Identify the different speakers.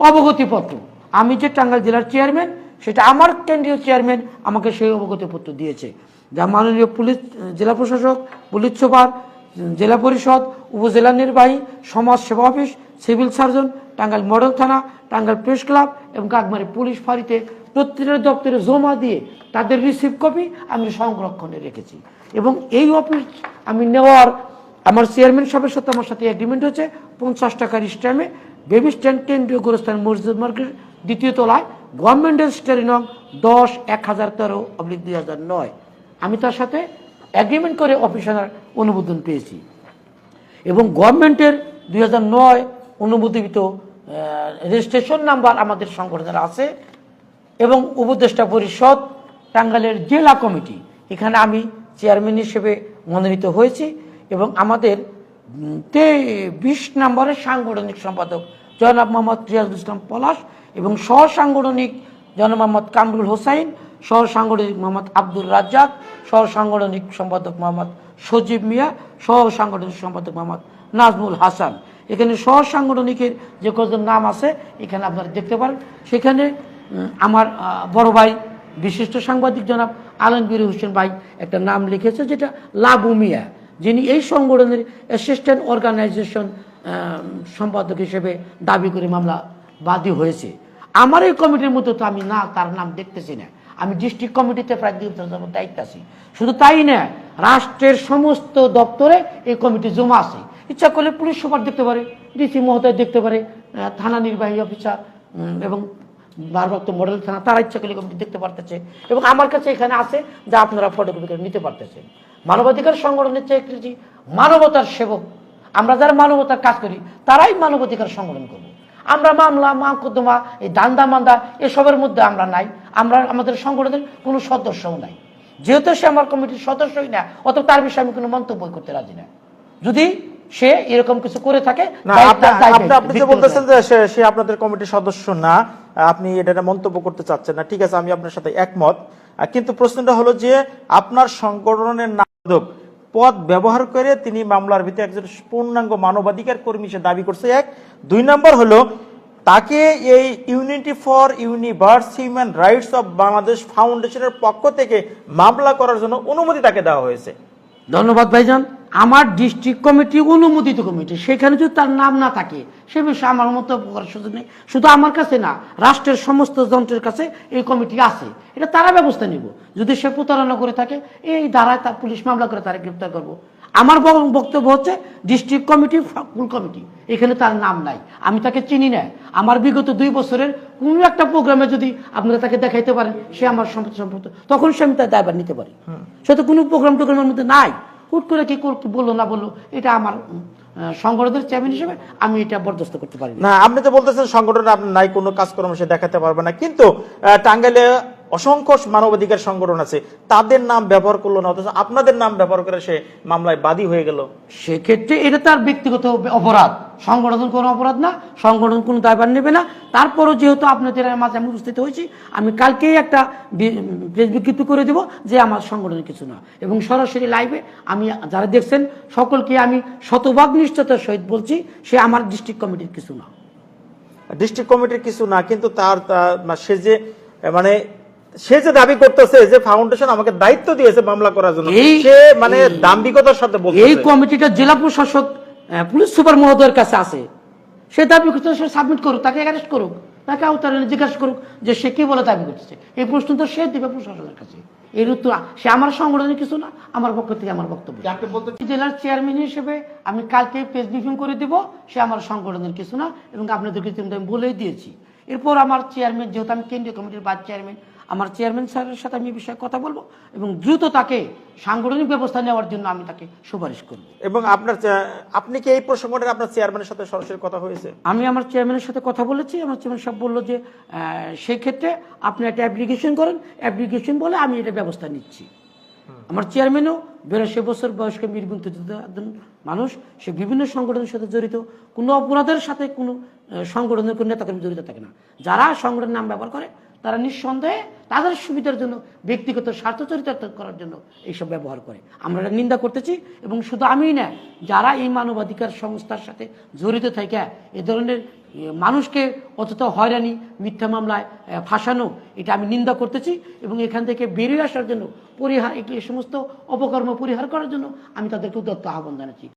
Speaker 1: অবগতিপত্র। আমি যে টাঙ্গাইল জেলার চেয়ারম্যান, সেটা আমার কেন্দ্রীয় চেয়ারম্যান আমাকে সেই অবগতিপত্র দিয়েছে। যা মাননীয় পুলিশ, জেলা প্রশাসক, পুলিশ সুপার, জেলা পরিষদ, উপজেলা নির্বাহী, সমাজ সেবা office, civil surgeon, Tangail model থানা, টাঙ্গাইল প্রেস ক্লাব এবং কাকমারি পুলিশ ফাঁড়িতে প্রত্যেকটা দপ্তরে জমা দিয়ে তাদের রিসিভ কপি আমি সংরক্ষণে রেখেছি। এবং এই অফিস আমি নেওয়ার আমার চেয়ারম্যান সাহেবের সাথে আমার সাথে এগ্রিমেন্ট হচ্ছে পঞ্চাশ টাকার স্ট্যাম্পে বেবি স্ট্যান্ড কেন্দ্রীয় গোরস্থান মসজিদ মার্কেট, দ্বিতীয় তলায় গভর্নমেন্টের স্টারি নং দশ, এক হাজার তেরো অব্লিক দুই হাজার নয়। আমি তার সাথে অ্যাগ্রিমেন্ট করে অফিসার অনুমোদন পেয়েছি। এবং গভর্নমেন্টের দুই হাজার নয় অনুমোদিত রেজিস্ট্রেশন নাম্বার আমাদের সংগঠনের আছে এবং উপদেষ্টা পরিষদ টাঙ্গালের জেলা কমিটি। এখানে আমি চেয়ারম্যান হিসেবে মনোনীত হয়েছি এবং আমাদের তে বিশ নম্বরের সাংগঠনিক সম্পাদক জনাব মোহাম্মদ রিয়াজুল ইসলাম পলাশ এবং সহ সাংগঠনিক জনাব মোহাম্মদ কামরুল হোসাইন সহ সাংগঠনিক মোহাম্মদ আব্দুর রাজ্জাক সহ সাংগঠনিক সম্পাদক মোহাম্মদ সজীব মিয়া সহ সাংগঠনিক সম্পাদক মোহাম্মদ নাজমুল হাসান। এখানে সহ সাংগঠনিকের যে কজন নাম আছে, এখানে আপনারা দেখতে পারেন। সেখানে আমার বড় ভাই বিশিষ্ট সাংবাদিক জনাব আলমগীর হোসেন ভাই একটা নাম লিখেছে যেটা লাবু মিয়া। যিনি এই সংগঠনের অ্যাসিস্ট্যান্ট অর্গানাইজেশন সম্পাদক হিসেবে দাবি করে মামলা বাদী হয়েছে। আমার এই কমিটির মধ্যে তো আমি না, তার নাম দেখতেছি না। আমি ডিস্ট্রিক্ট কমিটিতে প্রায় দায়িত্ব আছি। শুধু তাই না, রাষ্ট্রের সমস্ত দপ্তরে এই কমিটি জমা আছে। ইচ্ছা করলে পুলিশ সুপার দেখতে পারে, ডিসি মহোদয় দেখতে পারে থানা নির্বাহী অফিসার এবং ভারপ্রাপ্ত মডেল থানা, তারা ইচ্ছা করলে কমিটি দেখতে পারতেছে। এবং আমার কাছে এখানে আছে যা আপনারা ফটোকপি করে নিতে পারতেছেন। মানবাধিকার সংগঠনের চেয়ে মানবতার সেবক। আমরা যারা মানবতার কাজ করি তারাই মানবাধিকার সংগঠন করব। আমরা মামলা মাকদ্দমা এই দান্দা মান্দা এসবের মধ্যে আমরা নাই। আমরা আমাদের সংগঠনের কোনো সদস্যও নাই। যেহেতু সে আমার কমিটির সদস্যই না অত তার বিষয়ে আমি কোনো মন্তব্য করতে রাজি না। যদি সে এরকম কিছু করে থাকে
Speaker 2: আপনি যে বলতেছেন যে সে- আপনাদের কমিটির সদস্য না আপনি এটা মন্তব্য করতে চাচ্ছেন না ঠিক আছে আমি আপনার সাথে একমত। কিন্তু প্রশ্নটা হলো যে আপনার সংগঠনের পদ ব্যবহার করে তিনি মামলার ভিতরে একজন পূর্ণাঙ্গ মানবাধিকার কর্মী সে দাবি করছে। এক, দুই নম্বর হলো, তাকে এই unity for universe human rights of Bangladesh ফাউন্ডেশনের পক্ষ থেকে মামলা করার জন্য অনুমতি তাকে দেওয়া হয়েছে।
Speaker 1: ধন্যবাদ, ভাইজান। আমার ডিস্ট্রিক্ট কমিটি অনুমোদিত কমিটি সেখানে যদি তার নাম না থাকে সে বিষয়ে আমার মন্তব্য করার সুযোগ নেই। শুধু আমার কাছে না রাষ্ট্রের সমস্ত যন্ত্রের কাছে এই কমিটি আছে। এটা তারা ব্যবস্থা নিব। যদি সে প্রতারণা করে থাকে এই ধারায় তার পুলিশ মামলা করে তারা গ্রেপ্তার করব। আমার বক্তব্য হচ্ছে ডিস্ট্রিক্ট কমিটি ফুল কমিটি এখানে তার নাম নাই। আমি তাকে চিনি না। আমার বিগত দুই বছরের কোনো একটা প্রোগ্রামে যদি আপনারা তাকে দেখাইতে পারেন সে আমার সম্পদ সম্পর্ক তখন সে আমি তার দায়ভার নিতে পারি। সে তো কোনো প্রোগ্রাম টোগ্রামের মধ্যে নাই। হুট করে কি বলল, না বলল, এটা আমার সংগঠনের চেয়ারম্যান হিসেবে আমি এটা বরদাস্ত করতে পারি না,
Speaker 2: আপনি তো বলতেছেন সংগঠনে আপনার নাই কোনো কাজকর্ম, সে দেখাতে পারবে না। কিন্তু টাঙ্গাইলে অসংখ্য মানবাধিকার সংগঠন আছে তাদের নাম ব্যবহার করল না অথচ আপনাদের নাম ব্যবহার করে সে মামলায় বাদী হয়ে গেল।
Speaker 1: সেক্ষেত্রে এটা তার ব্যক্তিগত অপরাধ। সংগঠন কোনো অপরাধ না সংগঠন কোনো দায়ভার নেবে না। তারপরও যেহেতু আপনাদের মাঝে আমি উপস্থিত হয়েছি আমি কালকেই একটা প্রেস বিজ্ঞপ্তি করে দেব যে আমার সংগঠনের কিছু না। এবং সরাসরি লাইভে আমি যারা দেখছেন সকলকে আমি শতভাগ নিষ্ঠতার সহিত বলছি সে আমার ডিস্ট্রিক্ট কমিটির কিছু না।
Speaker 2: ডিস্ট্রিক্ট কমিটির কিছু না কিন্তু তার সে যে মানে সে যে দাবি করতেছে যে ফাউন্ডেশন আমাকে দায়িত্ব দিয়েছে মামলা করার জন্য
Speaker 1: এই-
Speaker 2: সে মানে দাম্ভিকতার সাথে বলছে এই
Speaker 1: কমিটিটা জেলা প্রশাসক পুলিশ সুপার মহোদয়ের কাছে আছে। সে দাবি করতে সে সাবমিট করুক তাকে অ্যারেস্ট করুক তাকে আওতারে জিজ্ঞাসা করুক যে সে কি বলে দাবি করতেছে। এই প্রশ্ন তো সে দিবে প্রশাসনের কাছে। এর উত্তর সে আমার সংগঠনের কিছু না আমার পক্ষ থেকে আমার বক্তব্য। জেলার চেয়ারম্যান হিসেবে আমি কালকে প্রেস ব্রিফিং করে দিব সে আমার সংগঠনের কিছু না এবং আপনাদেরকে কিন্তু আমি বলেই দিয়েছি। এরপর আমার চেয়ারম্যান যেহেতু আমি কেন্দ্রীয় কমিটির ভাইস চেয়ারম্যান আমার চেয়ারম্যান স্যারের সাথে আমি এই বিষয়ে কথা বলব এবং দ্রুত তাকে সাংগঠনিক ব্যবস্থা নেওয়ার জন্য আমি তাকে সুপারিশ করব।
Speaker 2: এবং আপনার আপনি কি এই প্রসঙ্গটা আপনার চেয়ারম্যানের সাথে সরাসরি কথা হয়েছে?
Speaker 1: আমি আমার চেয়ারম্যানের সাথে কথা বলেছি আমার চেয়ারম্যান সাহেব বলল যে আহ, সেক্ষেত্রে আপনি একটা অ্যাপ্লিকেশন করেন অ্যাপ্লিকেশন বলে আমি এটা ব্যবস্থা নিচ্ছি। আমার চেয়ারম্যানও বিরাশি বছর বয়স্ক বীরবন্ত একজন মানুষ সে বিভিন্ন সংগঠনের সাথে জড়িত কোনো অপরাধের সাথে কোনো সংগঠনের কোনো নেতাকর্মী জড়িত থাকে না। যারা সংগঠনের নাম ব্যবহার করে তারা নিঃসন্দেহে তাদের সুবিধার জন্য, ব্যক্তিগত স্বার্থ চরিতার্থ করার জন্য এইসব ব্যবহার করে। আমরা এটা নিন্দা করতেছি এবং শুধু আমিই না, যারা এই মানবাধিকার সংস্থার সাথে জড়িত থাকে, এ ধরনের মানুষকে অথচ হয়রানি, মিথ্যা মামলায় ফাঁসানো, এটা আমি নিন্দা করতেছি এবং এখান থেকে বেরিয়ে আসার জন্য পরিহার এই সমস্ত অপকর্ম পরিহার করার জন্য আমি তাদেরকে উদ্যত্ত আহ্বান জানাচ্ছি।